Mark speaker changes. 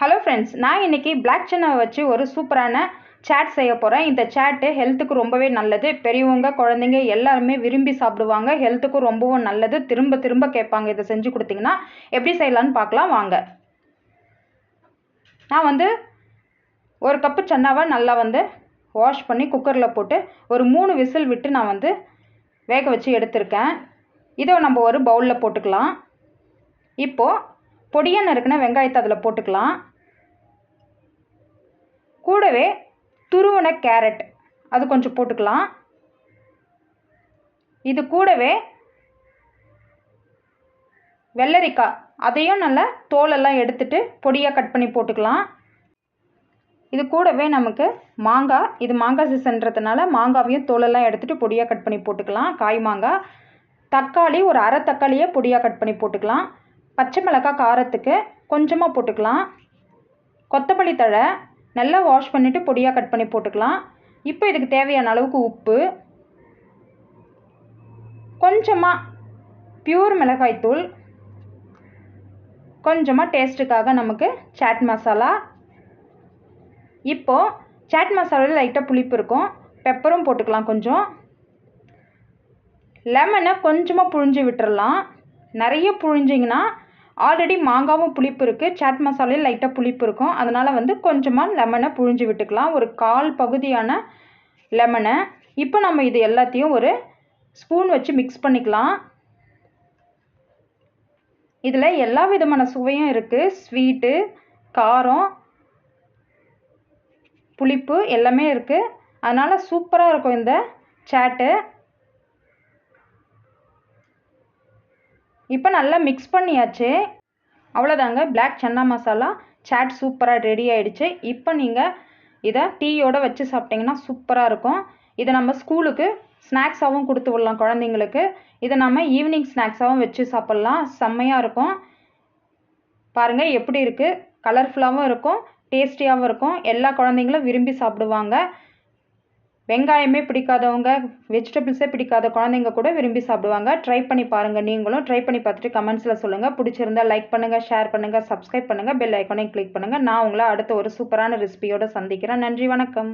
Speaker 1: Hello friends நான் இன்னைக்கு black சென்னாவை வச்சு ஒரு சூப்பரான சேட் செய்ய போகிறேன் இந்த சேட்டு ஹெல்த்துக்கு ரொம்பவே நல்லது. பெரியவங்க குழந்தைங்க எல்லாருமே விரும்பி சாப்பிடுவாங்க. ஹெல்த்துக்கும் ரொம்பவும் நல்லது. திரும்ப திரும்ப கேட்பாங்க. இதை செஞ்சு கொடுத்தீங்கன்னா எப்படி செய்யலான்னு பார்க்கலாம். வாங்க. நான் வந்து ஒரு கப்பு சன்னாவை நல்லா வந்து வாஷ் பண்ணி குக்கரில் போட்டு ஒரு மூணு விசில் விட்டு நான் வந்து வேக வச்சு எடுத்திருக்கேன். இதை நம்ம ஒரு பவுலில் போட்டுக்கலாம். இப்போது பொடியாக நறுக்கின வெங்காயத்தை அதில் போட்டுக்கலாம். கூடவே துருவன கேரட் அது கொஞ்சம் போட்டுக்கலாம். இது கூடவே வெள்ளரிக்காய் அதையும் நல்லா தோலெல்லாம் எடுத்துட்டு பொடியாக கட் பண்ணி போட்டுக்கலாம். இது கூடவே நமக்கு மாங்காய் இது மாங்காய் சீசன்றதுனால மாங்காவையும் தோலெல்லாம் எடுத்துகிட்டு பொடியாக கட் பண்ணி போட்டுக்கலாம். காய் மாங்காய் தக்காளி ஒரு அரை தக்காளியை பொடியாக கட் பண்ணி போட்டுக்கலாம். பச்சை மிளகாய் காரத்துக்கு கொஞ்சமாக போட்டுக்கலாம். கொத்தமல்லி தழை நல்லா வாஷ் பண்ணிவிட்டு பொடியாக கட் பண்ணி போட்டுக்கலாம். இப்போ இதுக்கு தேவையான அளவுக்கு உப்பு. கொஞ்சமாக பியூர் மிளகாய்த்தூள் கொஞ்சமாக டேஸ்ட்டுக்காக நமக்கு சாட் மசாலா இப்போது சாட் மசாலாவில் லைட்டாக புளிப்பு இருக்கும். பெப்பரும் போட்டுக்கலாம் கொஞ்சம். லெமனை கொஞ்சமாக புழிஞ்சு விட்டுறலாம். நிறைய புழிஞ்சிங்கன்னா ஆல்ரெடி மாங்காவும் புளிப்பு இருக்குது சாட் மசாலையும் லைட்டாக புளிப்பு இருக்கும். அதனால் வந்து கொஞ்சமாக லெமனை புழிஞ்சு விட்டுக்கலாம். ஒரு கால் பகுதியான லெமனை இப்போ நம்ம இது எல்லாத்தையும் ஒரு ஸ்பூன் வச்சு மிக்ஸ் பண்ணிக்கலாம். இதில் எல்லா விதமான சுவையும் இருக்குது ஸ்வீட்டு காரம் புளிப்பு எல்லாமே இருக்குது அதனால் சூப்பராக இருக்கும் இந்த சாட்டு இப்போ நல்லா மிக்ஸ் பண்ணியாச்சு. அவ்வளோதாங்க. பிளாக் சன்னா மசாலா சாட் சூப்பராக ரெடி ஆகிடுச்சு இப்போ நீங்கள் இதை டீயோடு வச்சு சாப்பிட்டிங்கன்னா சூப்பராக இருக்கும். இதை நம்ம ஸ்கூலுக்கு ஸ்நாக்ஸாகவும் கொடுத்து விடலாம் குழந்தைங்களுக்கு. இதை நம்ம ஈவினிங் ஸ்நாக்ஸாகவும் வச்சு சாப்பிட்லாம். செம்மையாக இருக்கும். பாருங்கள் எப்படி இருக்குது கலர்ஃபுல்லாகவும் இருக்கும். டேஸ்டியாகவும் இருக்கும். எல்லா குழந்தைங்களும் விரும்பி சாப்பிடுவாங்க. வெங்காயமே பிடிக்காதவங்க வெஜிடபிள்ஸே பிடிக்காத குழந்தைங்க கூட விரும்பி சாப்பிடுவாங்க. ட்ரை பண்ணி பாருங்கள் நீங்களும் ட்ரை பண்ணி பார்த்துட்டு கமெண்ட்ஸில் சொல்லுங்கள் பிடிச்சிருந்தா லைக் பண்ணுங்கள் ஷேர் பண்ணுங்கள் சப்ஸ்கிரைப் பண்ணுங்கள் பெல் ஐக்கானை கிளிக் பண்ணுங்கள் நான் உங்களை அடுத்த ஒரு சூப்பரான ரெசிபியோடு சந்திக்கிறேன். நன்றி வணக்கம்.